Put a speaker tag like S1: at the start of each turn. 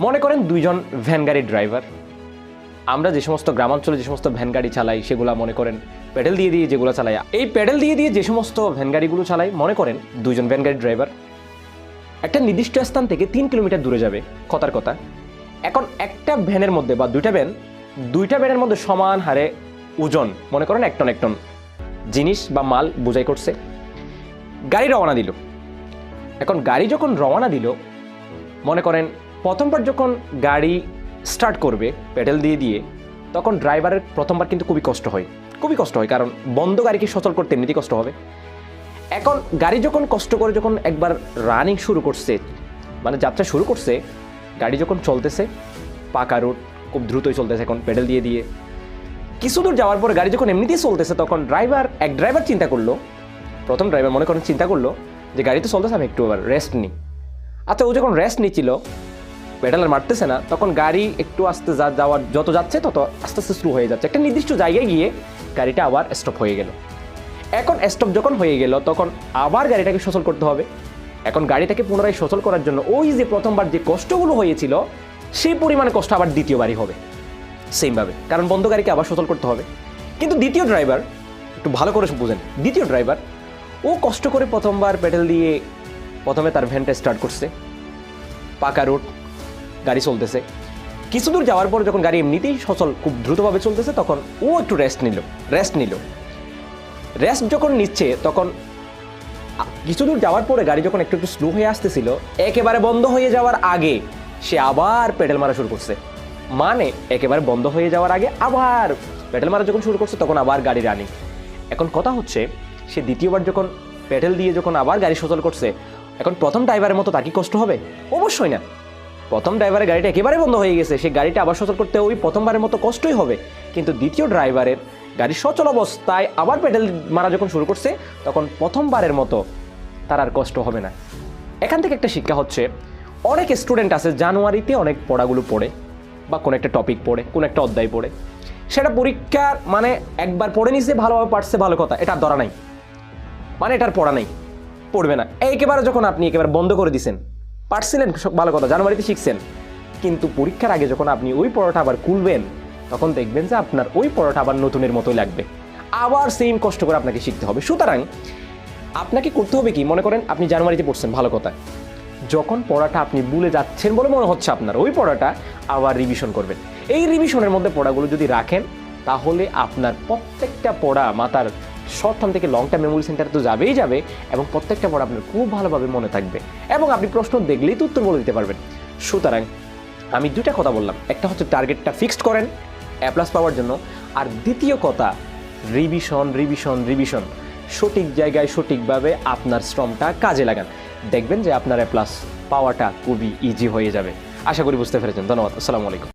S1: মনে করেন দুইজন ভ্যান গাড়ির ড্রাইভার। আমরা যে সমস্ত গ্রামাঞ্চলে যে সমস্ত ভ্যান গাড়ি চালাই, সেগুলো মনে করেন প্যাডেল দিয়ে দিয়ে যেগুলো চালাই। এই প্যাডেল দিয়ে দিয়ে যে সমস্ত ভ্যান গাড়িগুলো চালাই, মনে করেন দুইজন ভ্যান গাড়ির ড্রাইভার। একটা নির্দিষ্ট স্থান থেকে তিন কিলোমিটার দূরে যাবে, কথার কথা। এখন একটা ভ্যানের মধ্যে বা দুইটা ভ্যান, দুইটা ভ্যানের মধ্যে সমান হারে ওজন, মনে করেন এক টন এক টন জিনিস বা মাল বোঝাই করছে। গাড়ি রওনা দিল। এখন গাড়ি যখন রওনা দিল, মনে করেন প্রথমবার যখন গাড়ি স্টার্ট করবে পেডেল দিয়ে দিয়ে, তখন ড্রাইভারের প্রথমবার কিন্তু খুবই কষ্ট হয়। খুবই কষ্ট হয়, কারণ বন্ধ গাড়িকে সচল করতে এমনিতেই কষ্ট হবে। এখন গাড়ি যখন কষ্ট করে যখন একবার রানিং শুরু করছে মানে যাত্রা শুরু করছে, গাড়ি যখন চলতেছে, পাকা রুট খুব দ্রুতই চলতেছে এখন পেডেল দিয়ে দিয়ে। কিছু দূর যাওয়ার পরে গাড়ি যখন এমনিতেই চলতেছে, তখন ড্রাইভার এক ড্রাইভার চিন্তা করল, প্রথম ড্রাইভার মনে করেন চিন্তা করল যে, গাড়ি তো চলতেছে, আমি একটু আবার রেস্ট নিই। আচ্ছা ও যখন রেস্ট নিচ্ছিল পেডাল মারতেছে না, তখন গাড়ি একটু আস্তে যা যাওয়ার যত যাচ্ছে তত আস্তে আস্তে শুরু হয়ে যাচ্ছে। একটা নির্দিষ্ট জায়গায় গিয়ে গাড়িটা আবার স্টপ হয়ে গেল। এখন স্টপ যখন হয়ে গেল, তখন আবার গাড়িটাকে সচল করতে হবে। এখন গাড়িটাকে পুনরায় সচল করার জন্য ওই যে প্রথমবার যে কষ্টগুলো হয়েছিল, সেই পরিমাণে কষ্ট আবার দ্বিতীয়বারই হবে। সেমভাবে কারণ বন্ধ গাড়িকে আবার সচল করতে হবে। কিন্তু দ্বিতীয় ড্রাইভার একটু ভালো করে বুঝেন, দ্বিতীয় ড্রাইভার ও কষ্ট করে প্রথমবার পেডেল দিয়ে প্রথমে তার ভ্যানটা স্টার্ট করছে। পাকা রুট গাড়ি চলতেছে। কিছু দূর যাওয়ার পরে যখন গাড়ি এমনিতেই সচল খুব দ্রুতভাবে চলতেছে, তখন ও একটু রেস্ট নিল রেস্ট নিল। রেস্ট যখন নিচ্ছে, তখন কিছু দূর যাওয়ার পরে গাড়ি যখন একটু একটু স্লো হয়ে আসতেছিল, একেবারে বন্ধ হয়ে যাওয়ার আগে সে আবার পেডেল মারা শুরু করছে। মানে একেবারে বন্ধ হয়ে যাওয়ার আগে আবার পেডেল মারা যখন শুরু করছে, তখন আবার গাড়ি রানিং এখন কথা হচ্ছে, সে দ্বিতীয়বার যখন পেডেল দিয়ে যখন আবার গাড়ি সচল করছে, এখন প্রথম ড্রাইভারের মতো তার কি কষ্ট হবে? অবশ্যই না। প্রথম ড্রাইভারের গাড়িটা একেবারে বন্ধ হয়ে গেছে। সে গাড়িটা আবার সচল করতে ওই প্রথমবারের মতো কষ্টই হবে। কিন্তু দ্বিতীয় ড্রাইভারের গাড়ি সচল অবস্থায় আবার পেডেল মারা যখন শুরু করছে, তখন প্রথমবারের মতো তার আর কষ্ট হবে না। এখান থেকে একটা শিক্ষা হচ্ছে, অনেক স্টুডেন্ট আছে জানুয়ারিতে অনেক পড়াগুলো পড়ে বা কোনো একটা টপিক পড়ে, কোনো একটা অধ্যায় পড়ে। সেটা পরীক্ষার মানে একবার পড়ে নিছে, ভালোভাবে পারছে, ভালো কথা, এটা আর ধরা নাই। মানে এটার পড়া নেই, পড়বে না। একেবারে যখন আপনি একেবারে বন্ধ করে দিছেন পারছিলেন ভালো কথা, জানুয়ারিতে শিখছেন। কিন্তু পরীক্ষার আগে যখন আপনি ওই পড়াটা আবার খুলবেন, তখন দেখবেন যে আপনার ওই পড়াটা আবার নতুনের মতোই লাগবে। আবার সেম কষ্ট করে আপনাকে শিখতে হবে। সুতরাং আপনাকে করতে হবে কি? মনে করেন আপনি জানুয়ারিতে পড়ছেন, ভালো কথা। যখন পড়াটা আপনি ভুলে যাচ্ছেন বলে মনে হচ্ছে আপনার, ওই পড়াটা আবার রিভিশন করবেন। এই রিভিশনের মধ্যে পড়াগুলো যদি রাখেন, তাহলে আপনার প্রত্যেকটা পড়া মাথার শর্ট টার্ম থেকে লং টার্ম মেমোরি সেন্টার তো যাবেই যাবে এবং প্রত্যেকটা পড়া আপনার খুব ভালোভাবে মনে থাকবে এবং আপনি প্রশ্ন দেখলেই তো উত্তর বলে দিতে পারবেন। সুতরাং আমি দুইটা কথা বললাম, একটা হচ্ছে টার্গেটটা ফিক্সড করেন অ্যাপ্লাস প্লাস পাওয়ার জন্য, আর দ্বিতীয় কথা রিভিশন রিভিশন রিভিশন সঠিক জায়গায় সঠিকভাবে আপনার শ্রমটা কাজে লাগান। দেখবেন যে আপনার প্লাস পাওয়াটা খুবই ইজি হয়ে যাবে। আশা করি বুঝতে পেরেছেন। ধন্যবাদ। আসসালামু আলাইকুম।